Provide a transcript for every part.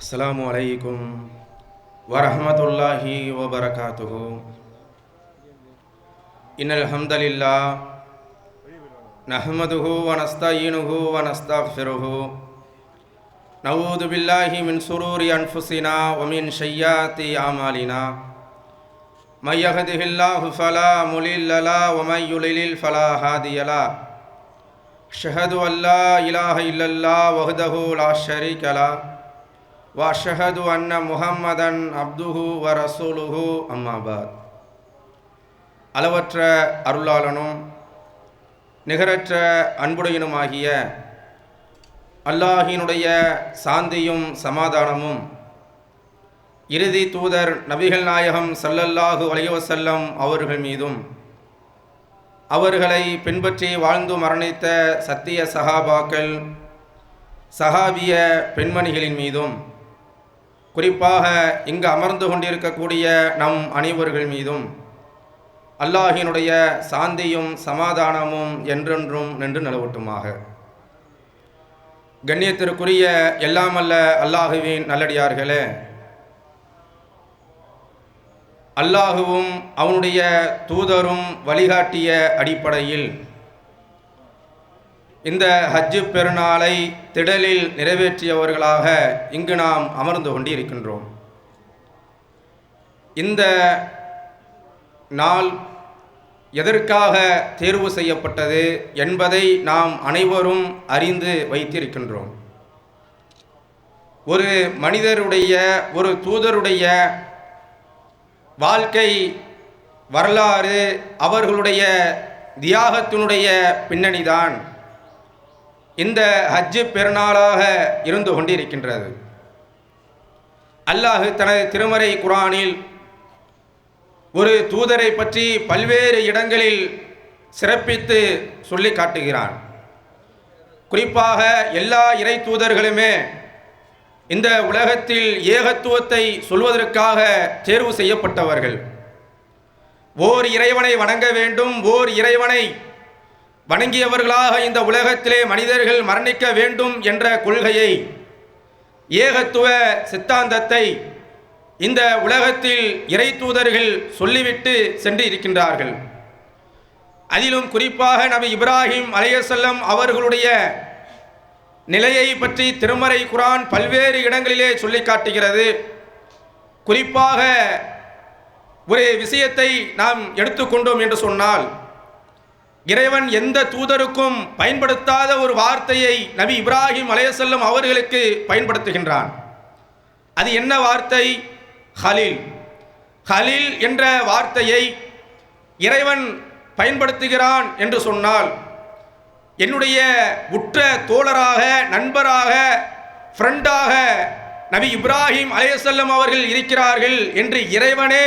அஸ்லாம் வலைக்கும் வரமத்துல்லாஹி வபரகாத்துஹு إن الحمد لله نحمده ونستعينه ونستغفره نعوذ بالله من شرور أنفسنا ومن سيئات أعمالنا من يهده الله فلا مضل له ومن يضلل فلا هادي له أشهد أن لا إله إلا الله وحده لا شريك له وأشهد أن محمدا عبده ورسوله أما بعد அளவற்ற அருளாளனும் நிகரற்ற அன்புடையனுமாகிய அல்லாஹினுடைய சாந்தியும் சமாதானமும் இறுதி தூதர் நபிகள் நாயகம் சல்லல்லாஹு அலைவசல்லம் அவர்கள் மீதும் அவர்களை பின்பற்றி வாழ்ந்து மரணித்த சத்திய சஹாபாக்கள் சஹாபிய பெண்மணிகளின் மீதும் குறிப்பாக இங்கு அமர்ந்து கொண்டிருக்கக்கூடிய நம் அனைவர்கள் மீதும் அல்லாஹினுடைய சாந்தியும் சமாதானமும் என்றென்றும் நின்று நிலவட்டுமாக. கண்ணியத்திற்குரிய எல்லாமல்ல அல்லாஹுவின் நல்லடியார்களே அல்லாஹுவும் அவனுடைய தூதரும் வழிகாட்டிய அடிப்படையில் இந்த ஹஜ்ஜு பெருநாளை திடலில் நிறைவேற்றியவர்களாக இங்கு நாம் அமர்ந்து கொண்டிருக்கின்றோம். இந்த நாள் எதற்காக தேர்வு செய்யப்பட்டது என்பதை நாம் அனைவரும் அறிந்து வைத்திருக்கின்றோம். ஒரு மனிதருடைய ஒரு தூதருடைய வாழ்க்கை வரலாறு அவர்களுடைய தியாகத்தினுடைய பின்னணிதான். இந்த ஹஜ்ஜு பெருநாளாக இருந்து கொண்டிருக்கின்றது. அல்லாஹு தனது திருமறை குரானில் ஒரு தூதரை பற்றி பல்வேறு இடங்களில் சிறப்பித்து சொல்லி காட்டுகிறான். குறிப்பாக எல்லா இறை தூதர்களுமே இந்த உலகத்தில் ஏகத்துவத்தை சொல்வதற்காக தேர்வு செய்யப்பட்டவர்கள். ஓர் இறைவனை வணங்க வேண்டும் ஓர் இறைவனை வணங்கியவர்களாக இந்த உலகத்திலே மனிதர்கள் மரணிக்க வேண்டும் என்ற கொள்கையை ஏகத்துவ சித்தாந்தத்தை இந்த உலகத்தில் இறை தூதர்கள் சொல்லிவிட்டு சென்று இருக்கின்றார்கள் அதிலும் குறிப்பாக நபி இப்ராஹிம் அலையசல்லம் அவர்களுடைய நிலையை பற்றி திருமறை குரான் பல்வேறு இடங்களிலே சொல்லி காட்டுகிறது. குறிப்பாக ஒரு விஷயத்தை நாம் எடுத்துக்கொண்டோம் என்று சொன்னால் இறைவன் எந்த தூதருக்கும் பயன்படுத்தாத ஒரு வார்த்தையை நபி இப்ராஹிம் அலையசல்லம் அவர்களுக்கு பயன்படுத்துகின்றான். அது என்ன வார்த்தை? ஹலில். ஹலில் என்ற வார்த்தையை இறைவன் பயன்படுத்துகிறான் என்று சொன்னால் என்னுடைய உற்ற தோழராக நண்பராக ஃப்ரெண்டாக நபி இப்ராஹிம் அலையசல்லம் அவர்கள் இருக்கிறார்கள் என்று இறைவனே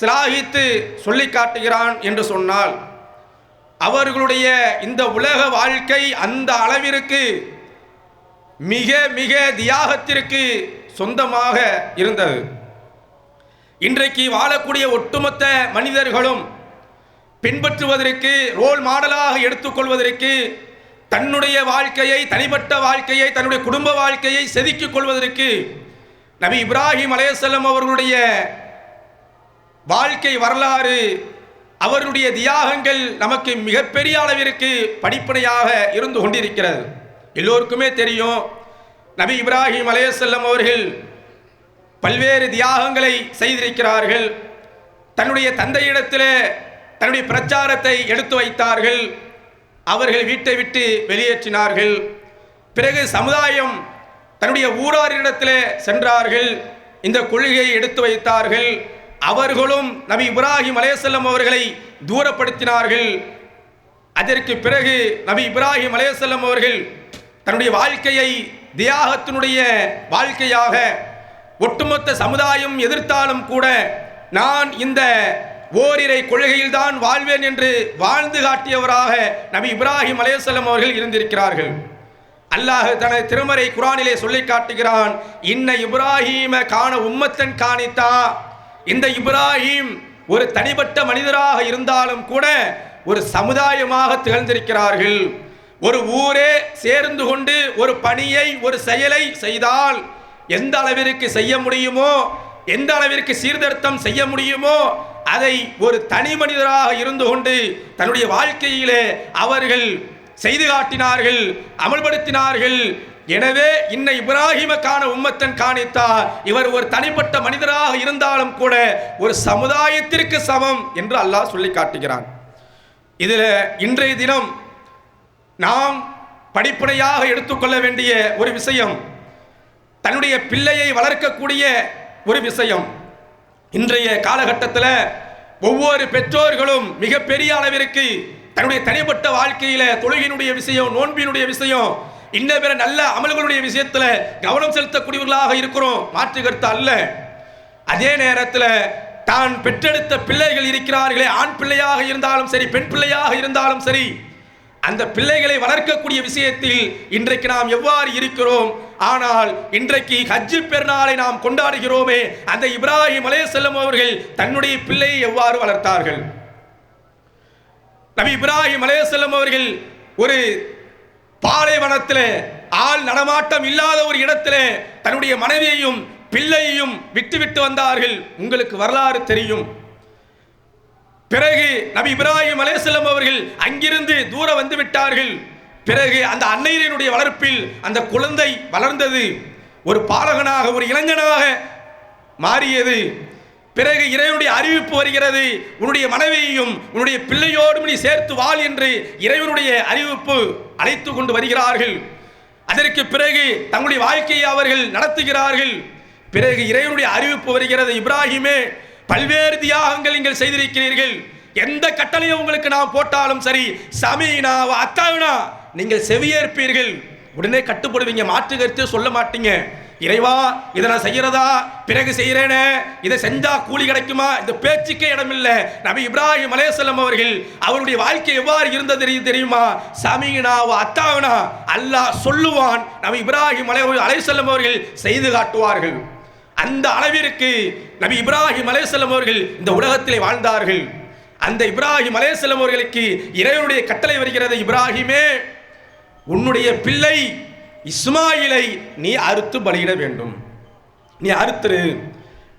சிலாகித்து சொல்லி காட்டுகிறான் என்று சொன்னால் அவர்களுடைய இந்த உலக வாழ்க்கை அந்த அளவிற்கு மிக மிக தியாகத்திற்கு சொந்தமாக இருந்தது. இன்றைக்கு வாழக்கூடிய ஒட்டுமொத்த மனிதர்களும் பின்பற்றுவதற்கு ரோல் மாடலாக எடுத்துக்கொள்வதற்கு தன்னுடைய வாழ்க்கையை தனிப்பட்ட வாழ்க்கையை தன்னுடைய குடும்ப வாழ்க்கையை செதுக்கிக் கொள்வதற்கு நபி இப்ராஹிம் அலையசல்லம் அவர்களுடைய வாழ்க்கை வரலாறு அவருடைய தியாகங்கள் நமக்கு மிகப்பெரிய அளவிற்கு படிப்பனையாக இருந்து கொண்டிருக்கிறது. எல்லோருக்குமே தெரியும் நபி இப்ராஹிம் அலையசல்லம் அவர்கள் பல்வேறு தியாகங்களை செய்திருக்கிறார்கள். தன்னுடைய தந்தையிடத்தில் தன்னுடைய பிரச்சாரத்தை எடுத்து வைத்தார்கள். அவர்கள் வீட்டை விட்டு வெளியேற்றினார்கள். பிறகு சமுதாயம் தன்னுடைய ஊராரிடத்தில் சென்றார்கள். இந்த கொள்கையை எடுத்து வைத்தார்கள். அவர்களும் நபி இப்ராஹிம் அலையசல்லம் அவர்களை தூரப்படுத்தினார்கள். அதற்கு பிறகு நபி இப்ராஹிம் அலையசல்லம் அவர்கள் தன்னுடைய வாழ்க்கையை தியாகத்தினுடைய வாழ்க்கையாக ஒட்டுமொத்த சமுதாயம் எதிர்த்தாலும் கூட நான் இந்த ஓரிரை கொள்கையில்தான் வாழ்வேன் என்று வாழ்ந்து காட்டியவராக நபி இப்ராஹிம் அலையசல்லம் அவர்கள் இருந்திருக்கிறார்கள். அல்லாஹ் தனது திருமறை குரானிலே சொல்லி காட்டுகிறான் இன்ன இப்ராஹிம காண உம்மத்தன் காணித்தா. இந்த இப்ராஹிம் ஒரு தனிப்பட்ட மனிதராக இருந்தாலும் கூட ஒரு சமுதாயமாக திகழ்ந்திருக்கிறார்கள். ஒரு ஊரே சேர்ந்து கொண்டு ஒரு பணியை ஒரு செயலை செய்தால் எந்த அளவிற்கு செய்ய முடியுமோ எந்த அளவிற்கு சீர்திருத்தம் செய்ய முடியுமோ அதை ஒரு தனி மனிதராக இருந்து கொண்டு தன்னுடைய வாழ்க்கையிலே அவர்கள் செய்து காட்டினார்கள் அமல்படுத்தினார்கள் எனவே இன்ன இப்ராஹிமக்கான உம்மத்தன் காணித்தார். இவர் ஒரு தனிப்பட்ட மனிதராக இருந்தாலும் கூட ஒரு சமுதாயத்திற்கு சமம் என்று அல்லாஹ் சொல்லி காட்டுகிறான். இதில் இன்றைய தினம் நாம் படிப்படையாக எடுத்துக்கொள்ள வேண்டிய ஒரு விஷயம் தன்னுடைய பிள்ளையை வளர்க்கக்கூடிய ஒரு விஷயம். இன்றைய காலகட்டத்தில் ஒவ்வொரு பெற்றோர்களும் மிகப்பெரிய அளவிற்கு தன்னுடைய தனிப்பட்ட வாழ்க்கையில் தொழுகினுடைய விஷயம் நோன்பினுடைய விஷயம் இன்ன பிற நல்ல அமல்களுடைய விஷயத்தில் கவனம் செலுத்தக்கூடியவர்களாக இருக்கிறோம். மாற்று கருத்து அல்ல. அதே நேரத்தில் தான் பெற்றெடுத்த பிள்ளைகள் இருக்கிறார்களே. ஆண் பிள்ளையாக இருந்தாலும் சரி பெண் பிள்ளையாக இருந்தாலும் சரி அந்த பிள்ளைகளை வளர்க்கக்கூடிய விஷயத்தில் இன்றைக்கு நாம் எவ்வாறு இருக்கிறோம்? ஆனால் இன்றைக்கு ஹஜ்ஜு பெருநாளை நாம் கொண்டாடுகிறோமே அந்த இப்ராஹிம் அலைஹிஸ்ஸலாம் அவர்கள் தன்னுடைய பிள்ளையை எவ்வாறு வளர்த்தார்கள்? நபி இப்ராஹிம் அலைஹிஸ்ஸலாம் அவர்கள் ஒரு பாலைவனத்தில் ஆள் நடமாட்டம் இல்லாத ஒரு இடத்துல தன்னுடைய மனைவியையும் பிள்ளையையும் விட்டுவிட்டு வந்தார்கள். உங்களுக்கு வரலாறு தெரியும். பிறகு நபி இப்ராஹிம் அலேசல்லம் அவர்கள் அங்கிருந்து தூரம் வந்து விட்டார்கள். பிறகு அந்த அன்னையரினுடைய வளர்ப்பில் அந்த குழந்தை வளர்ந்தது. ஒரு பாலகனாக ஒரு இளைஞனாக மாறியது. பிறகு இறைவனுடைய அறிவிப்பு வருகிறது. உன்னுடைய மனைவியையும் உன்னுடைய பிள்ளையோடும் நீ சேர்த்து வாழ் என்று இறைவனுடைய அறிவிப்பு அழைத்து கொண்டு வருகிறார்கள். அதற்கு பிறகு தங்களுடைய வாழ்க்கையை அவர்கள் நடத்துகிறார்கள். பிறகு இறைவனுடைய அறிவிப்பு வருகிறது. இப்ராஹிமே பல்வேறு தியாகங்கள் நீங்கள் செய்திருக்கிறீர்கள். எந்த கட்டளையை உங்களுக்கு நான் போட்டாலும் சரி சமீனா அத்தாவினா நீங்கள் செவியேற்பீர்கள். உடனே கட்டுப்படுவீங்க மாற்று கருத்து சொல்ல மாட்டீங்க. இறைவா இதை நான் செய்யறதா? பிறகு செய்கிறேனே இதை செஞ்சா கூலி கிடைக்குமா? இந்த பேச்சுக்கே இடமில்லை. நபி இப்ராஹிம் அலேசல்லம் அவர்கள் அவருடைய வாழ்க்கை எவ்வாறு இருந்தது தெரியும் தெரியுமா? சமீனா அத்தாவினா அல்லாஹ் சொல்லுவான் நபி இப்ராஹிம் அலே அலேசல்லம் அவர்கள் செய்து காட்டுவார்கள். அந்த அளவிற்கு நபி இப்ராஹிம் அலேசல்லம் அவர்கள் இந்த உலகத்திலே வாழ்ந்தார்கள். அந்த இப்ராஹிம் அலேசல்லம் அவர்களுக்கு இறைவனுடைய கட்டளை வருகிறது இப்ராஹிமே உன்னுடைய பிள்ளை இஸ்மாயிலை நீ அறுத்து பலியிட வேண்டும். நீ அறுத்துரு.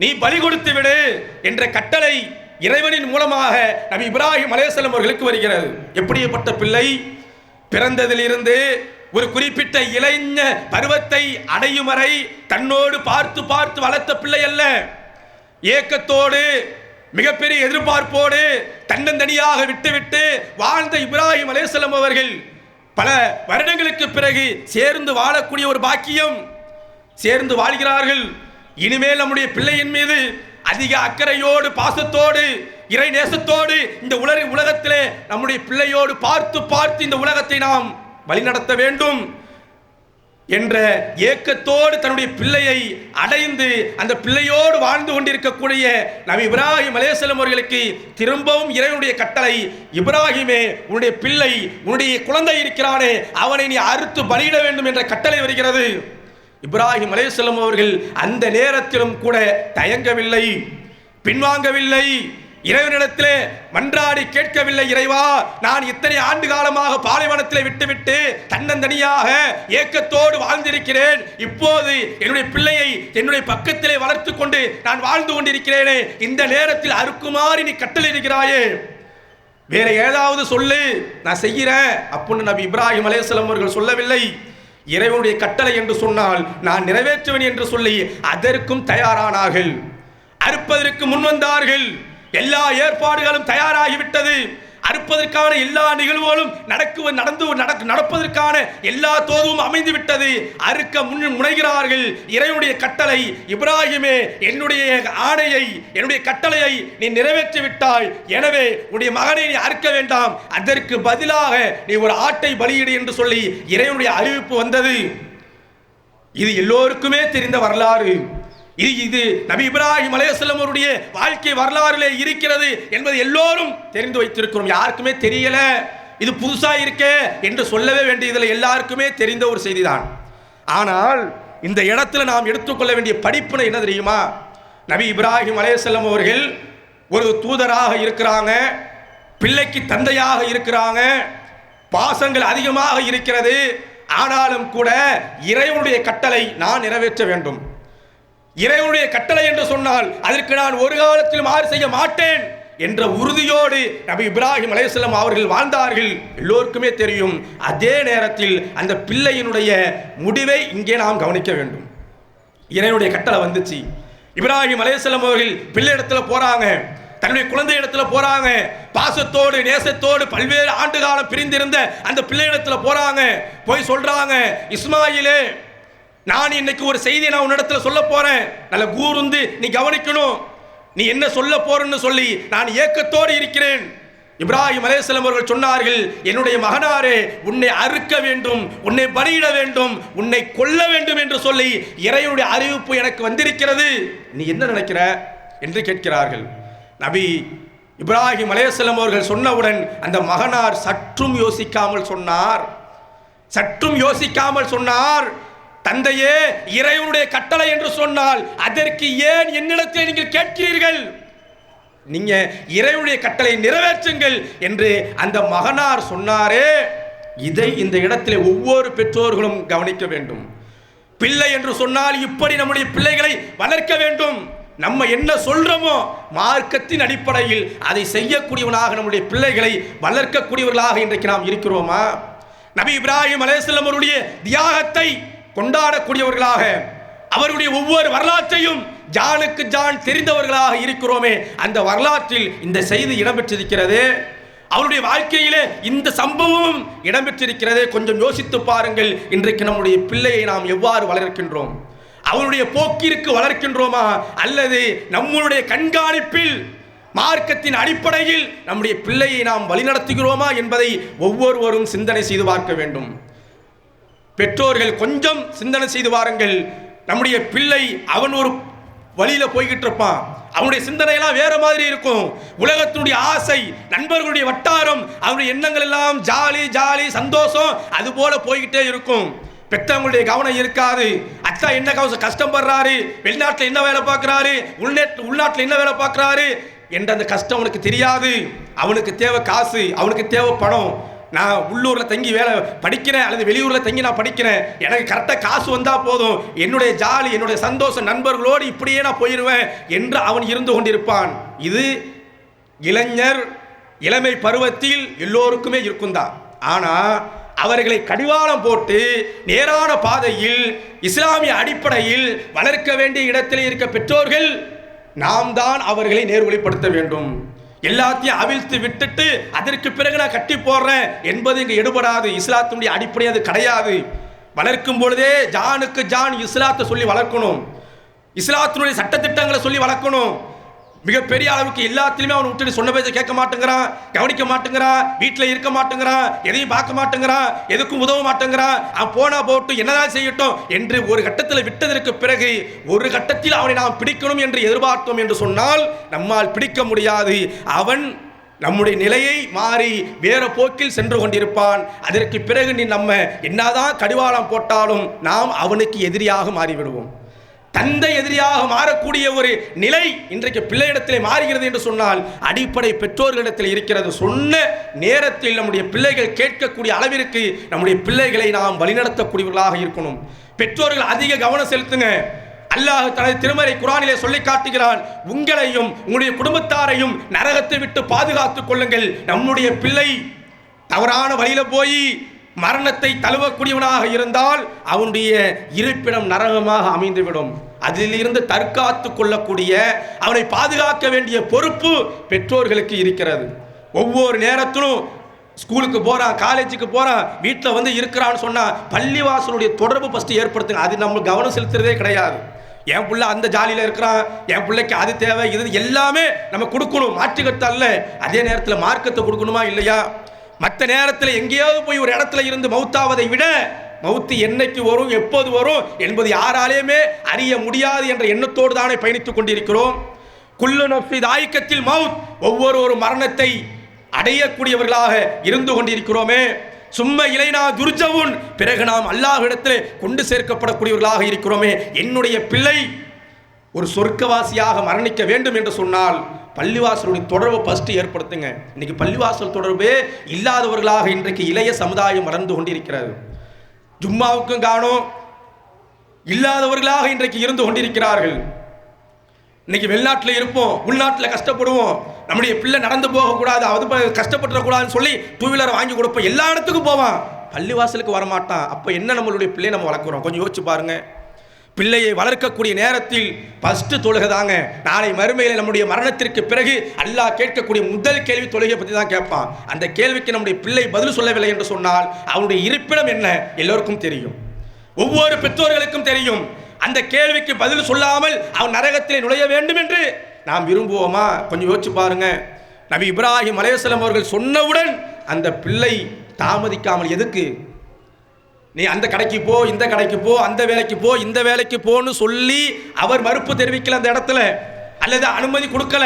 நீ பலி கொடுத்து விடு என்ற கட்டளை இறைவனின் மூலமாக நபி இப்ராஹிம் அலைஹிஸ்ஸலாம் அவர்களுக்கு வருகிறது. எப்படிப்பட்ட பிள்ளை? பிறந்ததிலிருந்து ஒரு குறிப்பிட்ட இளைஞ பருவத்தை அடையும் வரை தன்னோடு பார்த்து பார்த்து வளர்த்த பிள்ளை அல்ல. ஏக்கத்தோடு மிகப்பெரிய எதிர்பார்ப்போடு தன்னந்தனியாக விட்டுவிட்டு வாழ்ந்த இப்ராஹிம் அலேசலம் அவர்கள் பல வருடங்களுக்கு பிறகு சேர்ந்து வாழக்கூடிய ஒரு பாக்கியம். சேர்ந்து வாழ்கிறார்கள். இனிமேல் நம்முடைய பிள்ளையின் மீது அதிக அக்கறையோடு பாசத்தோடு இறை நேசத்தோடு இந்த உலக உலகத்திலே நம்முடைய பிள்ளையோடு பார்த்து பார்த்து இந்த உலகத்தை நாம் வழிநடத்த வேண்டும். என்ற ஏக்கத்தோடு தன்னுடைய பிள்ளையை அடைந்து அந்த பிள்ளையோடு வாழ்ந்து கொண்டிருக்கக்கூடிய நபி இப்ராஹிம் அலேசலம் அவர்களுக்கு திரும்பவும் இறைவனுடைய கட்டளை இப்ராஹிமே உன்னுடைய பிள்ளை உன்னுடைய குழந்தை இருக்கிறானே அவனை நீ அறுத்து பலியிட வேண்டும் என்ற கட்டளை வருகிறது. இப்ராஹிம் அலேசல்லம் அவர்கள் அந்த நேரத்திலும் கூட தயங்கவில்லை பின்வாங்கவில்லை. இறைவனிடத்திலே மன்றாடி கேட்கவில்லை இறைவா நான் இத்தனை ஆண்டு காலமாக பாலைவனத்தில் விட்டுவிட்டு தன்னந்தனியாக ஏக்கத்தோடு வாழ்ந்திருக்கிறேன். இப்போது என்னுடைய பிள்ளையை என்னுடைய பக்கத்திலே வளர்த்து கொண்டு நான் வாழ்ந்து கொண்டிருக்கிறேனே இந்த நேரத்தில் அறுக்குமாறு நீ கட்டளையிடுகிறாயே. வேற ஏதாவது சொல்லு நான் செய்கிறேன் அப்படின்னு நபி இப்ராஹிம் அலேஸ்லம் அவர்கள் சொல்லவில்லை. இறைவனுடைய கட்டளை என்று சொன்னால் நான் நிறைவேற்றுவேன் என்று சொல்லி அதற்கும் தயாரானார்கள். அறுப்பதற்கு முன் வந்தார்கள் எல்லா ஏற்பாடுகளும் தயாராகிவிட்டது. அறுப்பதற்கான எல்லா நிகழ்வுகளும் நடக்கு நடந்து நடக்கு நடப்பதற்கான எல்லா தோதும் அமைந்து விட்டது அறுக்க முன் முனைகிறார்கள். இறைவனுடைய கட்டளை இப்ராஹிமே என்னுடைய ஆணையை என்னுடைய கட்டளையை நீ நிறைவேற்றி விட்டாய் எனவே உன்னுடைய மகனை நீ அறுக்க வேண்டாம். அதற்கு பதிலாக நீ ஒரு ஆட்டை பலியிடு என்று சொல்லி இறைவனுடைய அறிவிப்பு வந்தது. இது எல்லோருக்குமே தெரிந்த வரலாறு. இது இது நபி இப்ராஹிம் அலையசல்லம் அவருடைய வாழ்க்கை வரலாறிலே இருக்கிறது என்பது எல்லோரும் தெரிந்து வைத்திருக்கிறோம். யாருக்குமே தெரியல. இது புதுசா இருக்கே என்று சொல்லவே வேண்டியதில்லை. எல்லாருக்குமே தெரிந்த ஒரு செய்திதான். ஆனால் இந்த இடத்துல நாம் எடுத்துக்கொள்ள வேண்டிய படிப்பினை என்ன தெரியுமா? நபி இப்ராஹிம் அலையசல்லம் அவர்கள் ஒரு தூதராக இருக்கிறாங்க. பிள்ளைக்கு தந்தையாக இருக்கிறாங்க. பாசங்கள் அதிகமாக இருக்கிறது. ஆனாலும் கூட இறைவனுடைய கட்டளை நான் நிறைவேற்ற வேண்டும். இறைவனுடைய கட்டளை என்று சொன்னால் அதற்கு நான் ஒரு காலத்திலும் மாறு செய்ய மாட்டேன் என்ற உறுதியோடு நபி இப்ராஹிம் அலைஹிஸ்ஸலாம் அவர்கள் வாழ்ந்தார்கள். எல்லோருக்குமே தெரியும் அதே நேரத்தில் அந்த பிள்ளையினுடைய முடிவை இங்கே நாம் கவனிக்க வேண்டும். இறைவனுடைய கட்டளை வந்துச்சு. இப்ராஹிம் அலைஹிஸ்ஸலாம் அவர்கள் பிள்ளை இடத்துல போறாங்க தன்னுடைய குழந்தை இடத்துல போறாங்க பாசத்தோடு நேசத்தோடு பல்வேறு ஆண்டு காலம் பிரிந்திருந்த அந்த பிள்ளை இடத்துல போறாங்க. போய் சொல்றாங்க இஸ்மாயிலே நான் இன்னைக்கு ஒரு செய்தியை நான் உன்னிடத்துல சொல்ல போறேன். நல்ல கூர்ந்து நீ கவனிக்கணும். நீ என்ன சொல்ல போறன்னு சொல்லி நான் ஏக்கத்தோடு இருக்கிறேன். இப்ராஹிம் அலைஹிஸ்ஸலாம் அவர்கள் சொன்னார்கள் என்னுடைய மகனாரே உன்னை அறுக்க வேண்டும் உன்னை பலியிட வேண்டும் உன்னை கொல்ல வேண்டும் என்று சொல்லி இறைவனுடைய அறிவிப்பு எனக்கு வந்திருக்கிறது. நீ என்ன நினைக்கிற? என்று கேட்கிறார்கள். நபி இப்ராஹிம் அலைஹிஸ்ஸலாம் அவர்கள் சொன்னவுடன் அந்த மகனார் சற்றும் யோசிக்காமல் சொன்னார். சற்றும் யோசிக்காமல் சொன்னார். தந்தையே இறைவனுடைய கட்டளை என்று சொன்னால் அதற்கு ஏன் என்னிடத்தில் நீங்கள் கேட்கிறீர்கள்? நீங்க இறைவனுடைய கட்டளை நிறைவேற்றுங்கள் என்று அந்த மகனார் சொன்னாரே. இதை இந்த இடத்திலே ஒவ்வொரு பெற்றோர்களும் கவனிக்க வேண்டும். பிள்ளை என்று சொன்னால் இப்படி நம்முடைய பிள்ளைகளை வளர்க்க வேண்டும். நம்ம என்ன சொல்றோமோ மார்க்கத்தின் அடிப்படையில் அதை செய்யக்கூடியவனாக நம்முடைய பிள்ளைகளை வளர்க்கக்கூடியவர்களாக இன்றைக்கு நாம் இருக்கிறோமா? நபி இப்ராஹிம் அலைஹிஸ்ஸலாம் அவருடைய தியாகத்தை கொண்டாடக்கூடியவர்களாக அவருடைய ஒவ்வொரு வரலாற்றையும் ஜானுக்கு ஜான் தெரிந்தவர்களாக இருக்கிறோமே அந்த வரலாற்றில் இந்த செய்தி இடம்பெற்றிருக்கிறது. அவருடைய வாழ்க்கையிலே இந்த சம்பவமும் இடம்பெற்றிருக்கிறது. கொஞ்சம் யோசித்து பாருங்கள் இன்றைக்கு நம்முடைய பிள்ளையை நாம் எவ்வாறு வளர்க்கின்றோம்? அவருடைய போக்கிற்கு வளர்க்கின்றோமா? அல்லது நம்முடைய கண்காணிப்பில் மார்க்கத்தின் அடிப்படையில் நம்முடைய பிள்ளையை நாம் வழிநடத்துகிறோமா என்பதை ஒவ்வொருவரும் சிந்தனை செய்து பார்க்க வேண்டும். பெற்றோர்கள் கொஞ்சம் சிந்தனை செய்து வாருங்கள். நம்முடைய பிள்ளை அவன் ஒரு வழியில் போய்கிட்டு இருப்பான் அவனுடைய சிந்தனையெல்லாம் வேற மாதிரி இருக்கும். உலகத்தினுடைய ஆசை நண்பர்களுடைய வட்டாரம் அவனுடைய எண்ணங்கள் எல்லாம் ஜாலி ஜாலி சந்தோஷம் அது போல போய்கிட்டே இருக்கும். பெற்றவங்களுடைய கவனம் இருக்காது. அச்சா என்ன கவசம் கஷ்டப்படுறாரு? வெளிநாட்டில் என்ன வேலை பார்க்குறாரு? உள்நாட்டு உள்நாட்டில் என்ன வேலை பார்க்குறாரு? என்ற அந்த கஷ்டம் அவனுக்கு தெரியாது. அவனுக்கு தேவை காசு அவனுக்கு தேவை பணம். நான் உள்ளூரில் தங்கி வேலை படிக்கிறேன் அல்லது வெளியூரில் தங்கி நான் படிக்கிறேன். எனக்கு கரெக்டாக காசு வந்தால் போதும். என்னுடைய ஜாலி என்னுடைய சந்தோஷம் நண்பர்களோடு இப்படியே நான் போயிடுவேன் என்று அவன் இருந்து கொண்டிருப்பான். இது இளைஞர் இளமை பருவத்தில் எல்லோருக்குமே இருக்கும் தான். ஆனால் அவர்களை கடிவாளம் போட்டு நேரான பாதையில் இஸ்லாமிய அடிப்படையில் வளர்க்க வேண்டிய இடத்தில் இருக்க பெற்றோர்கள் நாம் தான் அவர்களை நேர்வழிப்படுத்த வேண்டும். எல்லாத்தையும் அவிழ்த்து விட்டுட்டு அதற்கு பிறகு நான் கட்டி போடுறேன் என்பது இங்கே எடுபடாது. இஸ்லாத்தினுடைய அடிப்படை அது கிடையாது. வளர்க்கும் பொழுதே ஜானுக்கு ஜான் இஸ்லாத்தை சொல்லி வளர்க்கணும். இஸ்லாத்தினுடைய சட்டத்திட்டங்களை சொல்லி வளர்க்கணும். மிகப்பெரிய அளவுக்கு எல்லாத்திலுமே அவன் விட்டுட்டு சொன்ன பேச கேட்க மாட்டேங்கிறான் கவனிக்க மாட்டேங்கிறான் வீட்டில் இருக்க மாட்டேங்கிறான் எதையும் பார்க்க மாட்டேங்கிறான் எதுக்கும் உதவ மாட்டேங்கிறான். அவன் போனா போட்டு என்னதான் செய்யட்டும் என்று ஒரு கட்டத்தில் விட்டதற்கு பிறகு ஒரு கட்டத்தில் அவனை நாம் பிடிக்கணும் என்று எதிர்பார்த்தோம் என்று சொன்னால் நம்மால் பிடிக்க முடியாது. அவன் நம்முடைய நிலையை மாறி வேற போக்கில் சென்று கொண்டிருப்பான். அதற்கு பிறகு நீ நம்ம என்னதான் கடிவாளம் போட்டாலும் நாம் அவனுக்கு எதிரியாக மாறிவிடுவோம். தந்தை எதிரியாக மாறக்கூடிய ஒரு நிலை இன்றைக்கு பிள்ளையிடத்திலே மாறுகிறது என்று சொன்னால் அடிப்படை பெற்றோர்களிடத்தில் இருக்கிறது. சொன்ன நேரத்தில் நம்முடைய பிள்ளைகள் கேட்கக்கூடிய அளவிற்கு நம்முடைய பிள்ளைகளை நாம் வழிநடத்தக்கூடியவர்களாக இருக்கணும். பெற்றோர்கள் அதிக கவனம் செலுத்துங்க. அல்லாஹ் தனது திருமறை குரானிலே சொல்லி காட்டுகிறான் உங்களையும் உங்களுடைய குடும்பத்தாரையும் நரகத்தை விட்டு பாதுகாத்துக் கொள்ளுங்கள். நம்முடைய பிள்ளை தவறான வழியில போய் மரணத்தை தழுவக்கூடியவனாக இருந்தால் அவனுடைய இருப்பிடம் நரகமாக அமைந்துவிடும். அதிலிருந்து தற்காத்து கொள்ளக்கூடிய அவனை பாதுகாக்க வேண்டிய பொறுப்பு பெற்றோர்களுக்கு இருக்கிறது. ஒவ்வொரு நேரத்திலும் ஸ்கூலுக்கு போகிறான் காலேஜுக்கு போகிறான் வீட்டில் வந்து இருக்கிறான்னு சொன்னால் பள்ளிவாசலுடைய தொடர்பு ஃபஸ்ட்டு ஏற்படுத்துங்க. அது நம்ம கவனம் செலுத்துறதே கிடையாது. என் பிள்ளை அந்த ஜாலியில் இருக்கிறான் என் பிள்ளைக்கு அது தேவை இது எல்லாமே நம்ம கொடுக்கணும். மாற்றுக்கட்டு அதே நேரத்தில் மார்க்கத்தை கொடுக்கணுமா இல்லையா? மற்ற நேரத்தில் எங்கேயாவது போய் ஒரு இடத்துல இருந்து மௌத்தாவதை விட மவுத்து என்னைக்கு வரும் எப்போது வரும் என்பது யாராலேயுமே அறிய முடியாது என்ற எண்ணத்தோடு தானே பயணித்துக் கொண்டிருக்கிறோம். குல்லு நஃபி தாய்க்கத்தில் மவுத் ஒவ்வொரு ஒரு மரணத்தை அடையக்கூடியவர்களாக இருந்து கொண்டிருக்கிறோமே. சும்ம இலைனா துர்ஜவுன் பிறகு நாம் அல்லாஹிடத்தில் கொண்டு சேர்க்கப்படக்கூடியவர்களாக இருக்கிறோமே. என்னுடைய பிள்ளை ஒரு சொர்க்கவாசியாக மரணிக்க வேண்டும் என்று சொன்னால் பள்ளிவாசலுடைய தொடர்பை ஃபஸ்ட்டு ஏற்படுத்துங்க. இன்னைக்கு பள்ளிவாசல் தொடர்பே இல்லாதவர்களாக இன்றைக்கு இளைய சமுதாயம் வளர்ந்து கொண்டிருக்கிறது. ஜும்மாவுக்கும் காணும். இல்லாதவர்களாக இன்றைக்கு இருந்து கொண்டிருக்கிறார்கள். இன்னைக்கு வெளிநாட்டில் இருப்போம் உள்நாட்டில் கஷ்டப்படுவோம். நம்முடைய பிள்ளை நடந்து போகக்கூடாது அது கஷ்டப்பட்டுறக்கூடாதுன்னு சொல்லி டூ வீலர் வாங்கி கொடுப்போம். எல்லா இடத்துக்கும் போவான். பள்ளிவாசலுக்கு வரமாட்டான். அப்போ என்ன நம்மளுடைய பிள்ளையை நம்ம வளர்க்குறோம்? கொஞ்சம் யோசிச்சு பாருங்க. பிள்ளையை வளர்க்கக்கூடிய நேரத்தில் ஃபஸ்ட்டு தொழுகைதாங்க. நாளை மறுமையில் நம்முடைய மரணத்திற்கு பிறகு அல்லாஹ் கேட்கக்கூடிய முதல் கேள்வி தொழுகை பற்றி தான் கேட்பான். அந்த கேள்விக்கு நம்முடைய பிள்ளை பதில் சொல்லவில்லை என்று சொன்னால் அவனுடைய இருப்பிடம் என்ன? எல்லோருக்கும் தெரியும். ஒவ்வொரு பெற்றோர்களுக்கும் தெரியும். அந்த கேள்விக்கு பதில் சொல்லாமல் அவன் நரகத்திலே நுழைய வேண்டும் என்று நாம் விரும்புவோமா? கொஞ்சம் யோசிச்சு பாருங்க. நபி இப்ராஹிம் அலையசலம் அவர்கள் சொன்னவுடன் அந்த பிள்ளை தாமதிக்காமல் எதுக்கு? நீ அந்த கடைக்கு போ இந்த கடைக்கு போ அந்த வேலைக்கு போ இந்த வேலைக்கு போன்னு சொல்லி அவர் மறுப்பு தெரிவிக்கல அந்த இடத்துல. அல்லது அனுமதி கொடுக்கல.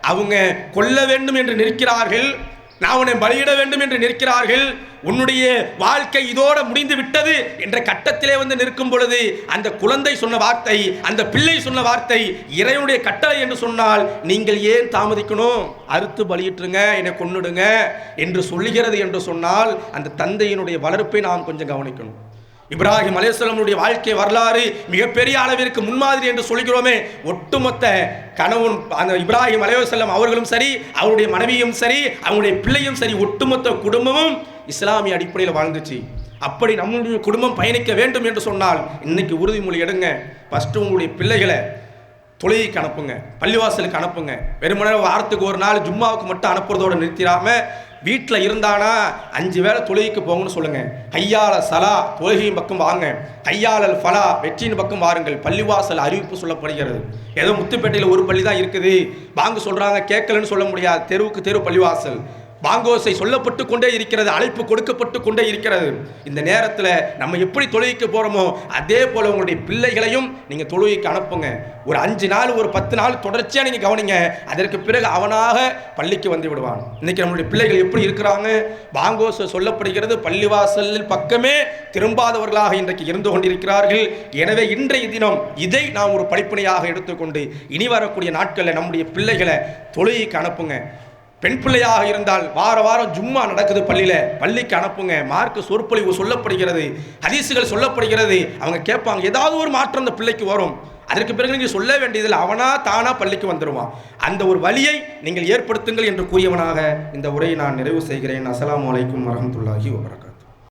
அவங்க கொல்ல வேண்டும் என்று நிற்கிறார்கள். நான் உன்னை பலியிட வேண்டும் என்று நிற்கிறார்கள். உன்னுடைய வாழ்க்கை இதோட முடிந்து விட்டது என்ற கட்டத்திலே வந்து நிற்கும் பொழுது அந்த குழந்தை சொன்ன வார்த்தை அந்த பிள்ளை சொன்ன வார்த்தை இறைவனுடைய கட்டளை என்று சொன்னால் நீங்கள் ஏன் தாமதிக்கணும்? அறுத்து பலியிட்டுருங்க என்னை கொன்னுடுங்க என்று சொல்லுகிறது என்று சொன்னால் அந்த தந்தையினுடைய வளர்ப்பை நாம் கொஞ்சம் கவனிக்கணும். இப்ராஹிம் அலையாமுடைய வாழ்க்கை வரலாறு மிகப்பெரிய அளவிற்கு முன்மாதிரி என்று சொல்கிறோமே. ஒட்டுமொத்த கணவன் அந்த இப்ராஹிம் அலேவசல்லம் அவர்களும் சரி அவருடைய மனைவியும் சரி அவங்களுடைய பிள்ளையும் சரி ஒட்டுமொத்த குடும்பமும் இஸ்லாமிய அடிப்படையில் வாழ்ந்துச்சு. அப்படி நம்முடைய குடும்பம் பயணிக்க வேண்டும் என்று சொன்னால் இன்னைக்கு உறுதிமொழி எடுங்க. ஃபஸ்ட்டு உங்களுடைய பிள்ளைகளை தொழுகைக்கு அனுப்புங்க பள்ளிவாசலுக்கு அனுப்புங்க. வெறுமனே வாரத்துக்கு ஒரு நாள் ஜும்மாவுக்கு மட்டும் அனுப்புறதோடு நிறுத்திடாமல் வீட்டில் இருந்தானா அஞ்சு வேளை தொழுகைக்கு போங்கன்னு சொல்லுங்க. கையால சலா தொழுகையின் பக்கம் வாங்க கையாளல் ஃபலா வெற்றியின் பக்கம் வாருங்கள். பள்ளிவாசல் அறிவிப்பு சொல்லப்படுகிறது. ஏதோ முத்துப்பேட்டையில் ஒரு பள்ளி தான் இருக்குது. வாங்க சொல்கிறாங்க கேட்கலன்னு சொல்ல முடியாது. தெருவுக்கு தெரு பள்ளிவாசல். பாங்கோசை சொல்லப்பட்டு கொண்டே இருக்கிறது அழைப்பு கொடுக்கப்பட்டு கொண்டே இருக்கிறது. இந்த நேரத்தில் நம்ம எப்படி தொழுகைக்கு போகிறோமோ அதே போல் உங்களுடைய பிள்ளைகளையும் நீங்கள் தொழுகைக்கு அனுப்புங்க. ஒரு அஞ்சு நாள் ஒரு பத்து நாள் தொடர்ச்சியாக நீங்கள் கவனிங்க. அதற்கு பிறகு அவனாக பள்ளிக்கு வந்து விடுவான். இன்றைக்கி நம்மளுடைய பிள்ளைகள் எப்படி இருக்கிறாங்க? பாங்கோசை சொல்லப்படுகிறது பள்ளிவாசலில் பக்கமே திரும்பாதவர்களாக இன்றைக்கு இருந்து கொண்டிருக்கிறார்கள். எனவே இன்றைய தினம் இதை நாம் ஒரு படிப்பினையாக எடுத்துக்கொண்டு இனி வரக்கூடிய நாட்களில் நம்முடைய பிள்ளைகளை தொழுகைக்கு அனுப்புங்க. பெண் பிள்ளையாக இருந்தால் வார வாரம் ஜும்மா நடக்குது பள்ளியில். பள்ளிக்கு அனுப்புங்க. மார்க்கு சொற்பொழிவு சொல்லப்படுகிறது. ஹதீசுகள் சொல்லப்படுகிறது. அவங்க கேட்பாங்க ஏதாவது ஒரு மாற்றம் அந்த பிள்ளைக்கு வரும். அதற்கு பிறகு நீங்கள் சொல்ல வேண்டியதில் அவனா தானா பள்ளிக்கு வந்துடுவான் அந்த ஒரு வழியை நீங்கள் ஏற்படுத்துங்கள் என்று கூறியவனாக இந்த உரையை நான் நிறைவு செய்கிறேன். அஸ்லாம் அலைக்கும் வரமத்துல்லாஹி வபரகாத்துஹு